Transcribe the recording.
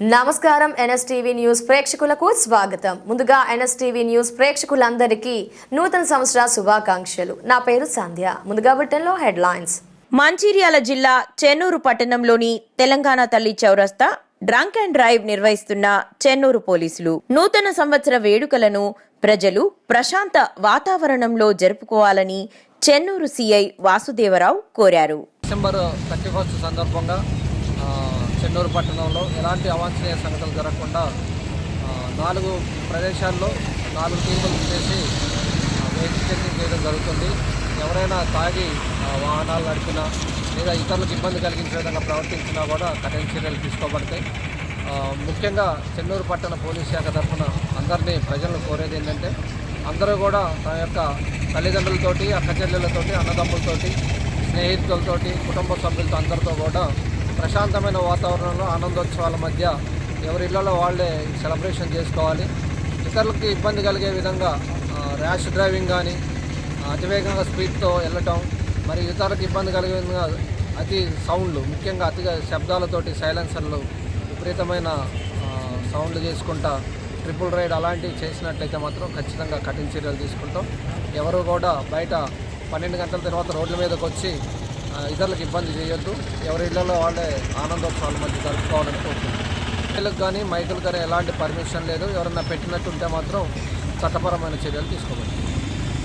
నమస్కారం NSTV news ప్రేక్షకులకు స్వాగతం. ముందుగా ఎన్ఎస్టీవీ న్యూస్ ప్రేక్షకులందరికీ నూతన సంవత్సర శుభాకాంక్షలు. నా పేరు సంధ్య. ముందుగా బుట్టెన్లో హెడ్లైన్స్. మంచిర్యాల జిల్లా చెన్నూరు పట్టణంలోని తెలంగాణ తల్లి చౌరస్తా డ్రంక్ అండ్ డ్రైవ్ నిర్వహిస్తున్న చెన్నూరు పోలీసులు నూతన సంవత్సర వేడుకలను ప్రజలు ప్రశాంత వాతావరణంలో జరుపుకోవాలని చెన్నూరు సిఐ వాసుదేవరావు కోరారు. డిసెంబర్ థర్టీ ఫస్ట్ సందర్భంగా చెన్నూరు పట్టణంలో ఎలాంటి అవాంఛనీయ సంఘటనలు జరగకుండా నాలుగు ప్రదేశాల్లో నాలుగు టీములు చేసి వెహికల్ చెకింగ్ చేయడం జరుగుతుంది. ఎవరైనా తాగి వాహనాలు నడిపినా లేదా ఇతరులకు ఇబ్బంది కలిగించే విధంగా ప్రవర్తించినా కూడా కఠిన చర్యలు తీసుకోబడతాయి. ముఖ్యంగా చెన్నూరు పట్టణ పోలీస్ శాఖ తరఫున అందరినీ ప్రజలను కోరేది ఏంటంటే అందరూ కూడా తన యొక్క తల్లిదండ్రులతోటి అక్క చెల్లెళ్ళతోటి అన్నదమ్ములతోటి స్నేహితులతోటి కుటుంబ సభ్యులతో అందరితో కూడా ప్రశాంతమైన వాతావరణంలో ఆనందోత్సవాల మధ్య ఎవరి ఇళ్ళలో వాళ్ళే సెలబ్రేషన్ చేసుకోవాలి. ఇతరులకి ఇబ్బంది కలిగే విధంగా ర్యాష్ డ్రైవింగ్ కానీ అతివేగంగా స్పీడ్తో వెళ్ళటం మరి ఇతరులకు ఇబ్బంది కలిగే విధంగా అతి సౌండ్లు ముఖ్యంగా అతిగా శబ్దాలతోటి సైలెన్సర్లు విపరీతమైన సౌండ్లు చేసుకుంటా ట్రిపుల్ రైడ్ అలాంటివి చేసినట్లయితే మాత్రం ఖచ్చితంగా కఠిన చర్యలు తీసుకుంటాం. ఎవరు కూడా బయట పన్నెండు గంటల తర్వాత రోడ్ల మీదకి వచ్చి ఇతరులకు ఇబ్బంది చేయొద్దు. ఎవరి ఇళ్ళలో వాళ్ళే ఆనందోత్సవాలు మధ్య జరుపుకోవాలని కోరుకుంటున్నాం. పిల్లలకు కానీ మైకులు కానీ ఎలాంటి పర్మిషన్ లేదు. ఎవరన్నా పెట్టినట్టుంటే మాత్రం చట్టపరమైన చర్యలు తీసుకోవాలి.